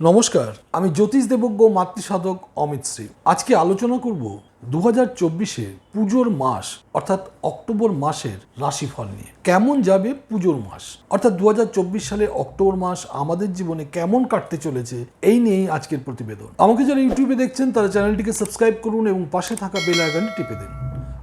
নমস্কার, আমি জ্যোতিষ দেবজ্ঞ মাতৃসাধক অমিত শ্রী। আজকে আলোচনা করব দু হাজার চব্বিশে পুজোর মাস, অর্থাৎ অক্টোবর মাসের রাশিফল নিয়ে। কেমন যাবে পুজোর মাস? অর্থাৎ দু হাজার চব্বিশ অক্টোবর মাস আমাদের জীবনে কেমন কাটতে চলেছে, এই নিয়েই আজকের প্রতিবেদন। আমাকে যারা ইউটিউবে দেখছেন, তারা চ্যানেলটিকে সাবস্ক্রাইব করুন এবং পাশে থাকা বেল আইকনটি টিপে দিন।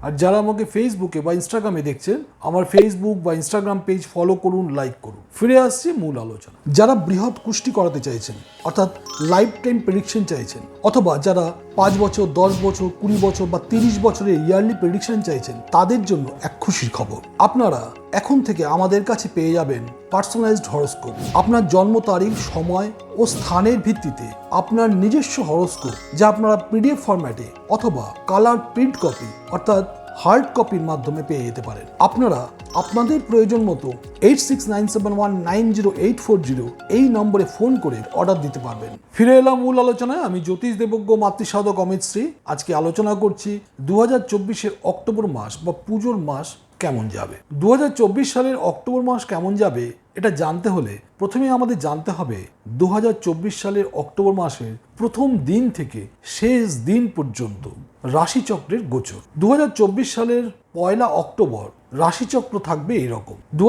আর যারা আমাকে ফেসবুকে বা ইনস্টাগ্রামে দেখছেন, আমার ফেসবুক বা ইনস্টাগ্রাম পেজ ফলো করুন লাইক করুন। ফিরে আসছে মূল আলোচনা যারা বৃহৎ কুষ্টি করাতে চাইছেন, অর্থাৎ লাইফ টাইম প্রেডিকশন চাইছেন, অথবা যারা পাঁচ বছর, দশ বছর, কুড়ি বছর বা তিরিশ বছরের ইয়ারলি প্রেডিকশন চাইছেন, তাদের জন্য এক খুশির খবর। আপনারা এখন থেকে আমাদের কাছে পেয়ে যাবেন পার্সোনালাইজড হরস্কোপ আপনার জন্ম তারিখ, সময় ও স্থানের ভিত্তিতে আপনার নিজস্ব হরস্কোপ যা আপনারা পিডিএফ ফরম্যাটে অথবা কালার প্রিন্ট কপি অর্থাৎ হার্ড কপির মাধ্যমে পেয়ে যেতে পারেন। আপনারা আপনাদের প্রয়োজন মতো eight six nine seven one nine zero eight four zero এই নম্বরে ফোন করে অর্ডার দিতে পারবেন। ফিরে এলাম মূল আলোচনায়। আমি জ্যোতিষ দেবজ্ঞ, মাতৃসাধক অমিত শ্রী। আজকে আলোচনা করছি দু হাজার চব্বিশের অক্টোবর মাস বা পুজোর মাস কেমন যাবে? দু হাজার চব্বিশ সালের অক্টোবর মাস কেমন যাবে এটা জানতে হলে প্রথমে আমাদের জানতে হবে দু হাজার চব্বিশ সালের অক্টোবর মাসের প্রথম দিন থেকে শেষ দিন পর্যন্ত। রাশিচক্রের গোচর। দু হাজার চব্বিশ সালের পয়লা অক্টোবর রাশিচক্র থাকবে এইরকম দু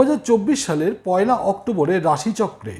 সালের পয়লা অক্টোবরে রাশিচক্রে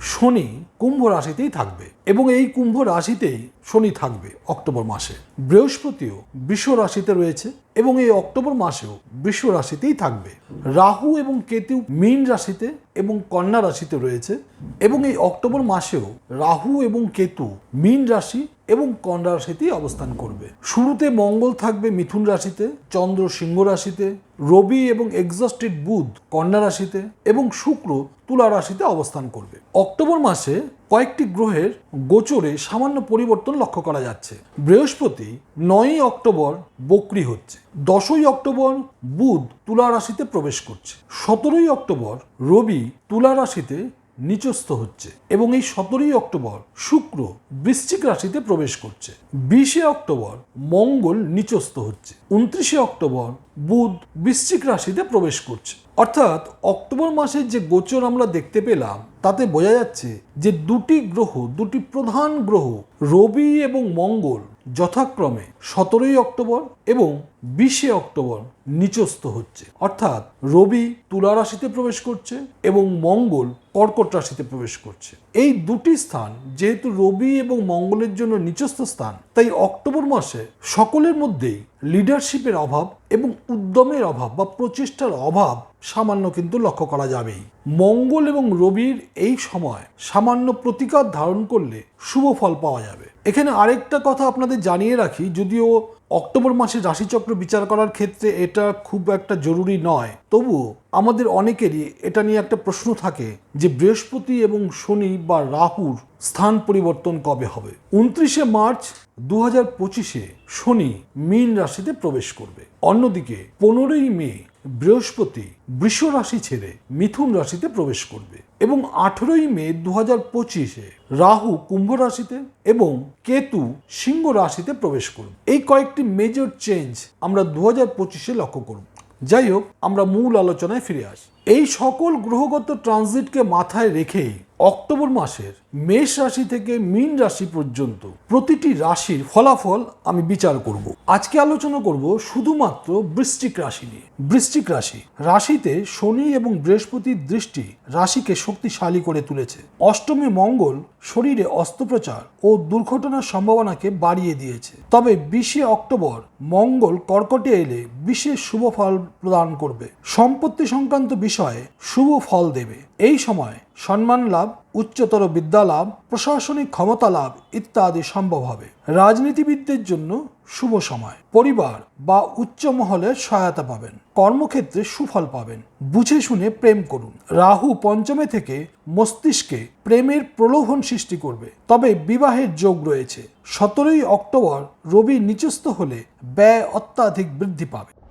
শনি কুম্ভ রাশিতেই থাকবে এবং এই কুম্ভ রাশিতেই শনি থাকবে অক্টোবর মাসে। বৃহস্পতিও বিশ্ব রাশিতে রয়েছে। এবং এই অক্টোবর মাসেও বৃষ রাশিতেই থাকবে। রাহু এবং কেতু মীন রাশিতে এবং কন্যা রাশিতে রয়েছে এবং এই অক্টোবর মাসেও রাহু এবং কেতু মীন রাশি এবং কন্যা রাশিতেই অবস্থান করবে। শুরুতে মঙ্গল থাকবে মিথুন রাশিতে, চন্দ্র সিংহ রাশিতে, রবি এবং এক্সস্টেড বুধ কন্যা রাশিতে এবং শুক্র তুলা রাশিতে অবস্থান করবে। অক্টোবর মাসে কয়েকটি গ্রহের গোচরে সামান্য পরিবর্তন লক্ষ্য করা যাচ্ছে। বৃহস্পতি নয়ই অক্টোবর বকরি হচ্ছে। দশই অক্টোবর বুধ তুলা রাশিতে প্রবেশ করছে। সতেরোই অক্টোবর রবি তুলা রাশিতে নিচস্থ হচ্ছে এবং এই সতেরোই অক্টোবর শুক্র বৃশ্চিক রাশিতে প্রবেশ করছে। বিশে অক্টোবর মঙ্গল নিচস্থ হচ্ছে। উনত্রিশে অক্টোবর বুধ বৃশ্চিক রাশিতে প্রবেশ করছে। অর্থাৎ অক্টোবর মাসের যে গোচর আমরা দেখতে পেলাম, তাতে বোঝা যাচ্ছে যে দুটি গ্রহ, দুটি প্রধান গ্রহ, রবি এবং মঙ্গল যথাক্রমে সতেরোই অক্টোবর এবং বিশে অক্টোবর নিচস্থ হচ্ছে। অর্থাৎ রবি তুলা রাশিতে প্রবেশ করছে এবং মঙ্গল কর্কট রাশিতে প্রবেশ করছে। এই দুটি স্থান যেহেতু রবি এবং মঙ্গলের জন্য নিচস্থ স্থান, তাই অক্টোবর মাসে সকলের মধ্যেই লিডারশিপের অভাব এবং উদ্যমের অভাব বা প্রচেষ্টার অভাব সামান্য কিন্তু লক্ষ্য করা যাবেই। মঙ্গল এবং রবির এই সময় সামান্য প্রতিকার ধারণ করলে শুভ ফল পাওয়া যাবে। এখানে আরেকটা কথা আপনাদের জানিয়ে রাখি, যদিও অক্টোবর মাসে রাশিচক্র বিচার করার ক্ষেত্রে এটা খুব একটা জরুরি নয়। তবুও আমাদের অনেকেরই এটা নিয়ে একটা প্রশ্ন থাকে যে বৃহস্পতি এবং শনি বা রাহুর স্থান পরিবর্তন কবে হবে? উনত্রিশে মার্চ দু হাজার পঁচিশে শনি মীন রাশিতে প্রবেশ করবে। অন্যদিকে পনেরোই মে বৃহস্পতি বৃষ রাশি ছেড়ে মিথুন রাশিতে প্রবেশ করবে এবং আঠেরোই মে দু হাজার পঁচিশে রাহু কুম্ভ রাশিতে এবং কেতু সিংহ রাশিতে প্রবেশ করবে। এই কয়েকটি মেজর চেঞ্জ আমরা দু হাজার পঁচিশে লক্ষ্য করব। যাই হোক, আমরা মূল আলোচনায় ফিরে আসি। এই সকল গ্রহগত ট্রানজিটকে মাথায় রেখেই অক্টোবর মাসের মেষ রাশি থেকে মীন রাশি পর্যন্ত প্রতিটি রাশির ফলাফল আমি বিচার করব। আজকে আলোচনা করব শুধুমাত্র বৃশ্চিক রাশি নিয়ে। বৃশ্চিক রাশি রাশিতে শনি এবং বৃহস্পতির দৃষ্টি রাশিকে শক্তিশালী করে তুলেছে। অষ্টমী মঙ্গল শরীরে অস্ত্রোপচার ও দুর্ঘটনার সম্ভাবনাকে বাড়িয়ে দিয়েছে। তবে বিশে অক্টোবর মঙ্গল কর্কটে এলে বিশেষ শুভ ফল প্রদান করবে। সম্পত্তি সংক্রান্ত বিষয়ে শুভ ফল দেবে। এই সময় সম্মান লাভ, উচ্চতর বিদ্যা লাভ, প্রশাসনিক ক্ষমতা লাভ ইত্যাদি সম্ভব হবে। রাজনীতিবিদদের জন্য শুভ সময়। পরিবার বা উচ্চ মহলের সহায়তা পাবেন। কর্মক্ষেত্রে সুফল পাবেন। বুঝে শুনে প্রেম করুন। রাহু পঞ্চমে থেকে মস্তিষ্কে প্রেমের প্রলোভন সৃষ্টি করবে। তবে বিবাহের যোগ রয়েছে। সতেরোই অক্টোবর রবি নিচস্থ হলে ব্যয় অত্যাধিক বৃদ্ধি পাবে।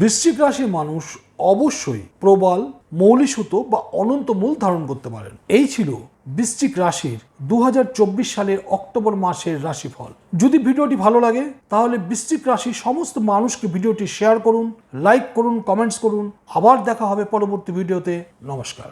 বৃশ্চিক রাশির মানুষ অবশ্যই প্রবল মৌলিসূত বা অনন্ত মূল ধারণ করতে পারেন। এই ছিল বৃশ্চিক রাশির দু হাজার চব্বিশ সালের অক্টোবর মাসের রাশিফল। যদি ভিডিওটি ভালো লাগে, তাহলে বৃশ্চিক রাশির সমস্ত মানুষকে ভিডিওটি শেয়ার করুন, লাইক করুন, কমেন্টস করুন। আবার দেখা হবে পরবর্তী ভিডিওতে। নমস্কার।